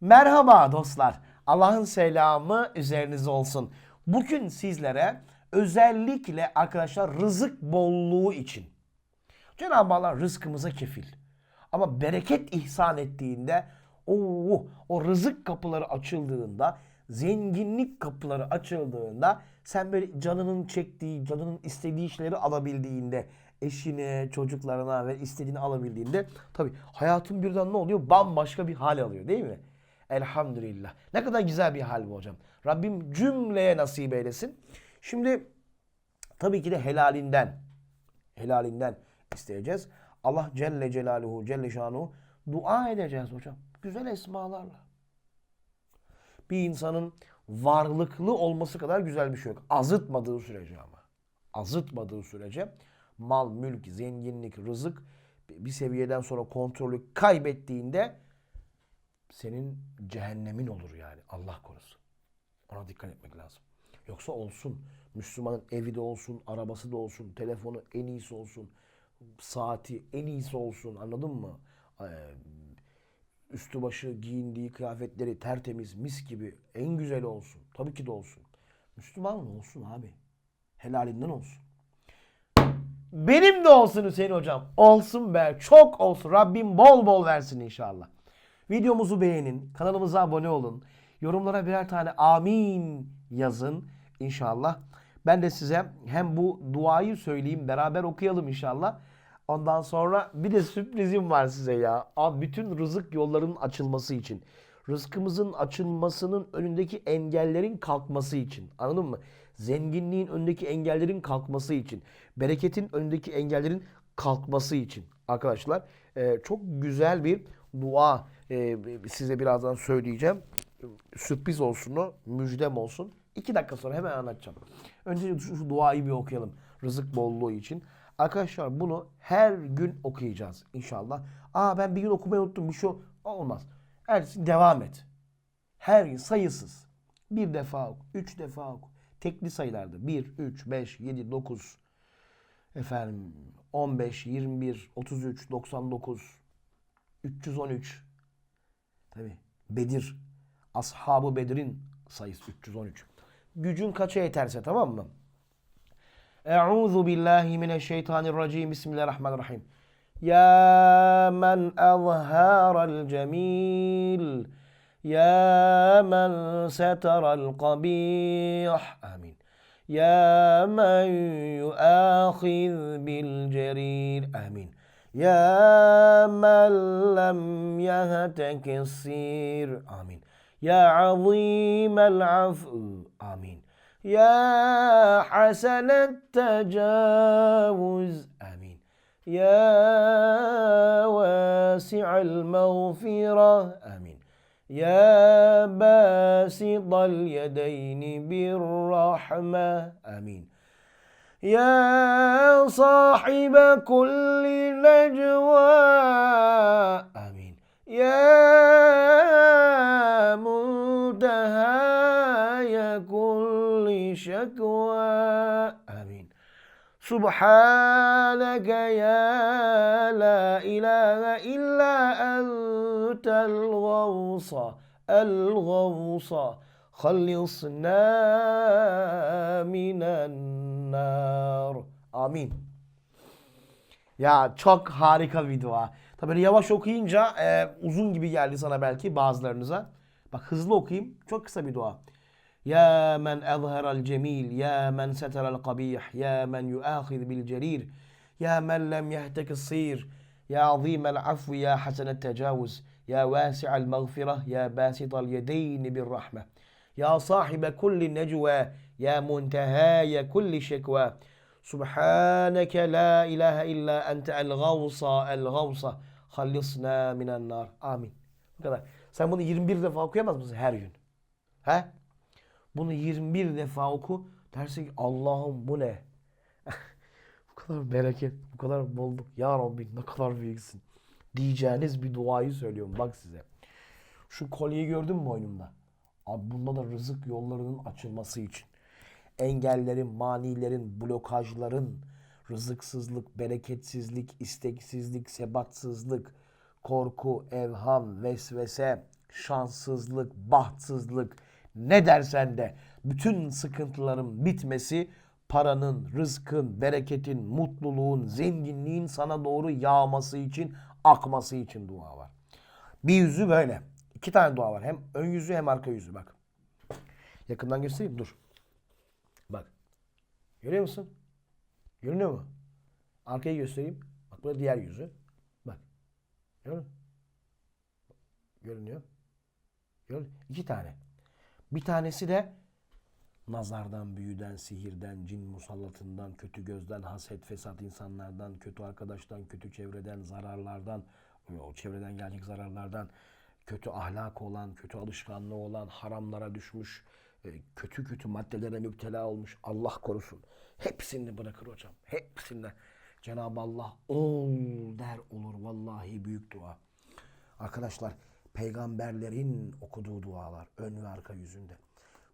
Merhaba dostlar. Allah'ın selamı üzerinize olsun. Bugün sizlere özellikle arkadaşlar rızık bolluğu için Cenab-ı Allah rızkımıza kefil. Ama bereket ihsan ettiğinde o o rızık kapıları açıldığında, zenginlik kapıları açıldığında sen böyle canının çektiği, canının istediği şeyleri alabildiğinde, eşine, çocuklarına ve istediğini alabildiğinde tabii hayatın birden ne oluyor? Bambaşka bir hal alıyor değil mi? Elhamdülillah. Ne kadar güzel bir hal bu hocam. Rabbim cümleye nasip eylesin. Şimdi tabii ki de helalinden, helalinden isteyeceğiz. Allah Celle Celaluhu, Celle Şanuhu dua edeceğiz hocam. Güzel esmalarla. Bir insanın varlıklı olması kadar güzel bir şey yok. Azıtmadığı sürece ama. Azıtmadığı sürece mal, mülk, zenginlik, rızık bir seviyeden sonra kontrolü kaybettiğinde senin cehennemin olur yani. Allah korusun. Ona dikkat etmek lazım. Yoksa olsun. Müslümanın evi de olsun, arabası da olsun, telefonu en iyisi olsun, saati en iyisi olsun anladın mı? Ee, Üstü başı giyindiği kıyafetleri tertemiz, mis gibi en güzeli olsun. Tabii ki de olsun. Müslüman olsun abi. Helalinden olsun. Benim de olsun Hüseyin hocam. Olsun be. Çok olsun. Rabbim bol bol versin inşallah. Videomuzu beğenin. Kanalımıza abone olun. Yorumlara birer tane amin yazın inşallah. Ben de size hem bu duayı söyleyeyim beraber okuyalım inşallah. Ondan sonra bir de sürprizim var size ya. Abi bütün rızık yollarının açılması için. Rızkımızın açılmasının önündeki engellerin kalkması için. Anladın mı? Zenginliğin önündeki engellerin kalkması için. Bereketin önündeki engellerin kalkması için. Arkadaşlar e, çok güzel bir dua e, size birazdan söyleyeceğim. Sürpriz olsun o, müjdem olsun. İki dakika sonra hemen anlatacağım. Önce şu, şu duayı bir okuyalım. Rızık bolluğu için. Arkadaşlar bunu her gün okuyacağız inşallah. Aa ben bir gün okumayı unuttum bir şey ol- olmaz. Ertesi devam et. Her gün sayısız. Bir defa oku, üç defa oku. Tekli sayılarda 1, 3, 5, 7, 9, efendim 15, 21, 33, 99, 313. Tabi Bedir. Ashabı Bedir'in sayısı 313. Gücün kaça yeterse tamam mı? Euzu billahi mineşşeytanirracim. Bismillahirrahmanirrahim. Ya men azharal cemil. Ya men seteral kabih. Amin. Ya men yuahiz bil cerir. Amin. يا من لم يهتك السير. آمين. يا عظيم العفو. آمين. يا حسن التجاوز. آمين. يا واسع المغفرة. آمين. يا باسط اليدين بالرحمة. آمين. يا صاحب كل نجوى. آمين. يا منتهى كل شكوى. آمين. سبحانك يا لا إله إلا أنت الغوص. الغوص. خلصنا من النار آمين Ya çok harika bir dua. Tabii böyle yavaş okuyunca e, uzun gibi geldi sana belki bazılarınıza. Bak hızlı okuyayım. Çok kısa bir dua. Ya men azharal cemil, ya men seteral kabih, ya men yuahiz bil cerir, ya men lem yehtekissir, ya azimel afvi, ya hasenet tecavüz, ya vasi'al mağfirah, ya basital yedeyni bir rahme. Ya sahibe kulli necve, ya muntehaya kulli şekve. Subhaneke la ilahe illa ente el gavsa el gavsa. Hallisna minen nar. Amin. Bu kadar. Sen bunu 21 defa okuyamaz mısın her gün? He? Bunu 21 defa oku. Dersin ki Allah'ım bu ne? bu kadar bereket, bu kadar bolluk. Ya Rabbi ne kadar büyüksün. Diyeceğiniz bir duayı söylüyorum bak size. Şu kolyeyi gördün mü boynumda? Abi bunda da rızık yollarının açılması için. Engellerin, manilerin, blokajların, rızıksızlık, bereketsizlik, isteksizlik, sebatsızlık, korku, evham, vesvese, şanssızlık, bahtsızlık ne dersen de bütün sıkıntıların bitmesi paranın, rızkın, bereketin, mutluluğun, zenginliğin sana doğru yağması için, akması için dua var. Bir yüzü böyle. İki tane dua var. Hem ön yüzü hem arka yüzü bak. Yakından göstereyim dur. Bak. Görüyor musun? Görünüyor mu? Arkayı göstereyim. Bak burada diğer yüzü. Bak. Musun? Görünüyor. Musun? İki tane. Bir tanesi de nazardan, büyüden, sihirden, cin musallatından, kötü gözden, haset, fesat insanlardan, kötü arkadaştan, kötü çevreden, zararlardan, o çevreden gelecek zararlardan, kötü ahlak olan, kötü alışkanlığı olan, haramlara düşmüş, e, kötü kötü maddelere müptela olmuş. Allah korusun. Hepsini bırakır hocam. Hepsini. Cenab-ı Allah ol der olur. Vallahi büyük dua. Arkadaşlar peygamberlerin okuduğu dualar ön ve arka yüzünde.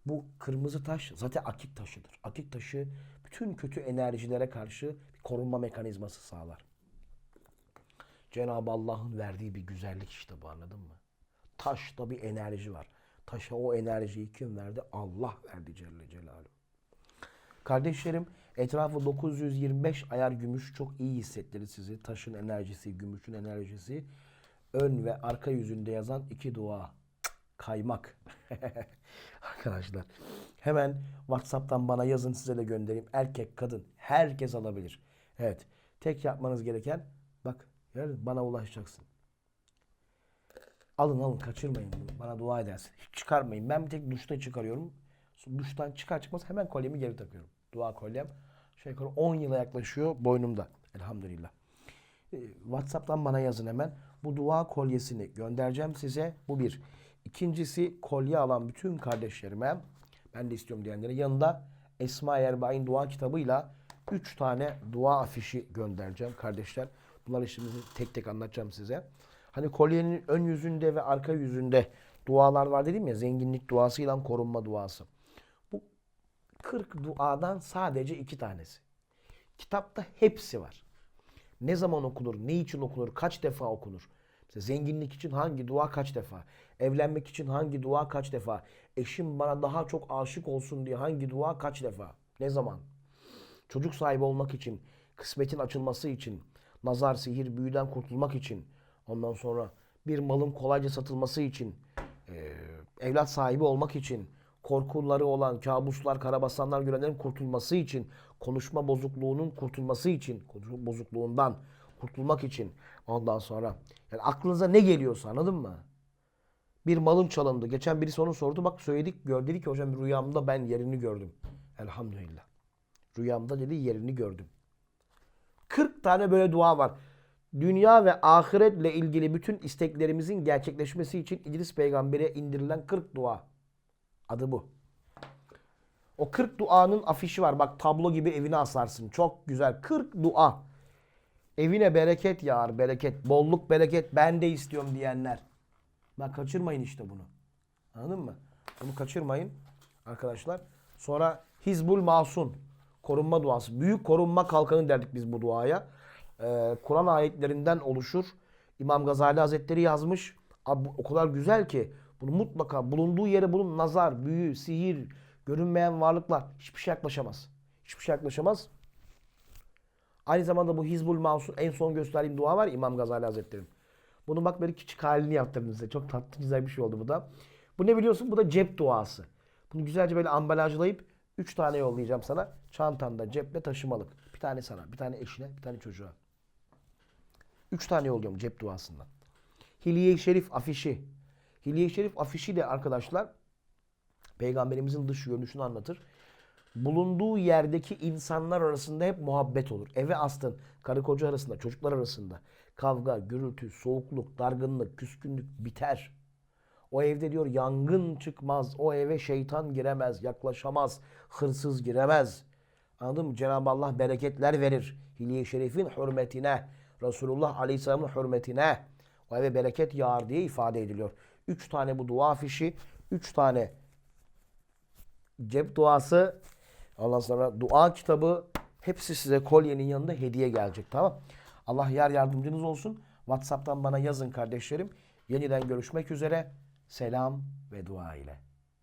Bu kırmızı taş zaten akik taşıdır. Akik taşı bütün kötü enerjilere karşı bir korunma mekanizması sağlar. Cenab-ı Allah'ın verdiği bir güzellik işte bu anladın mı? Taşta bir enerji var. Taşa o enerjiyi kim verdi? Allah verdi Celle Celaluhu. Kardeşlerim etrafı 925 ayar gümüş çok iyi hissettirir sizi. Taşın enerjisi, gümüşün enerjisi. Ön ve arka yüzünde yazan iki dua. Kaymak. Arkadaşlar hemen WhatsApp'tan bana yazın size de göndereyim. Erkek, kadın herkes alabilir. Evet. Tek yapmanız gereken bak bana ulaşacaksın. Alın alın kaçırmayın bunu. Bana dua edersin. Hiç çıkarmayın. Ben bir tek duşta çıkarıyorum. Duştan çıkar çıkmaz hemen kolyemi geri takıyorum. Dua kolyem. Şey yukarı 10 yıla yaklaşıyor boynumda. Elhamdülillah. Ee, WhatsApp'tan bana yazın hemen. Bu dua kolyesini göndereceğim size. Bu bir. İkincisi kolye alan bütün kardeşlerime ben de istiyorum diyenlere yanında Esma Erbain dua kitabıyla 3 tane dua afişi göndereceğim kardeşler. Bunları şimdi tek tek anlatacağım size. Hani kolyenin ön yüzünde ve arka yüzünde dualar var dedim ya zenginlik duasıyla korunma duası. Bu 40 duadan sadece iki tanesi. Kitapta hepsi var. Ne zaman okunur, ne için okunur, kaç defa okunur? Mesela zenginlik için hangi dua kaç defa? Evlenmek için hangi dua kaç defa? Eşim bana daha çok aşık olsun diye hangi dua kaç defa? Ne zaman? Çocuk sahibi olmak için, kısmetin açılması için, nazar, sihir, büyüden kurtulmak için, ondan sonra bir malın kolayca satılması için, eee, evlat sahibi olmak için, korkuları olan kabuslar, karabasanlar görenlerin kurtulması için, konuşma bozukluğunun kurtulması için, konuşma bozukluğundan kurtulmak için ondan sonra yani aklınıza ne geliyorsa anladın mı? Bir malın çalındı. Geçen birisi onu sordu. Bak söyledik, gör dedi ki hocam rüyamda ben yerini gördüm. Elhamdülillah. Rüyamda dedi yerini gördüm. 40 tane böyle dua var. Dünya ve ahiretle ilgili bütün isteklerimizin gerçekleşmesi için İdris Peygamber'e indirilen 40 dua. Adı bu. O 40 duanın afişi var. Bak tablo gibi evine asarsın. Çok güzel. 40 dua. Evine bereket yağar. Bereket. Bolluk bereket. Ben de istiyorum diyenler. Bak kaçırmayın işte bunu. Anladın mı? Bunu kaçırmayın arkadaşlar. Sonra Hizbul Masun. Korunma duası. Büyük korunma kalkanı derdik biz bu duaya. Ee, Kur'an ayetlerinden oluşur. İmam Gazali Hazretleri yazmış. Abi o kadar güzel ki bunu mutlaka bulunduğu yere bulun nazar, büyü, sihir, görünmeyen varlıklar hiçbir şey yaklaşamaz. Hiçbir şey yaklaşamaz. Aynı zamanda bu Hizbul Mansur en son gösterdiğim dua var İmam Gazali Hazretleri'nin. Bunun bak böyle küçük halini yaptırdım size. Çok tatlı güzel bir şey oldu bu da. Bu ne biliyorsun? Bu da cep duası. Bunu güzelce böyle ambalajlayıp 3 tane yollayacağım sana. Çantanda ceple taşımalık. Bir tane sana, bir tane eşine, bir tane çocuğa. 3 tane yolluyorum cep duasından. Hilye-i Şerif afişi. Hilye-i Şerif afişi de arkadaşlar peygamberimizin dış görünüşünü anlatır. Bulunduğu yerdeki insanlar arasında hep muhabbet olur. Eve astın karı koca arasında, çocuklar arasında kavga, gürültü, soğukluk, dargınlık, küskünlük biter. O evde diyor yangın çıkmaz, o eve şeytan giremez, yaklaşamaz, hırsız giremez. Anladın mı? Cenab-ı Allah bereketler verir. Hilye-i Şerif'in hürmetine, Resulullah Aleyhisselam'ın hürmetine o eve bereket yağar diye ifade ediliyor. Üç tane bu dua afişi, üç tane cep duası, ondan sonra dua kitabı hepsi size kolyenin yanında hediye gelecek tamam Allah yar yardımcınız olsun. WhatsApp'tan bana yazın kardeşlerim. Yeniden görüşmek üzere. selam ve dua ile.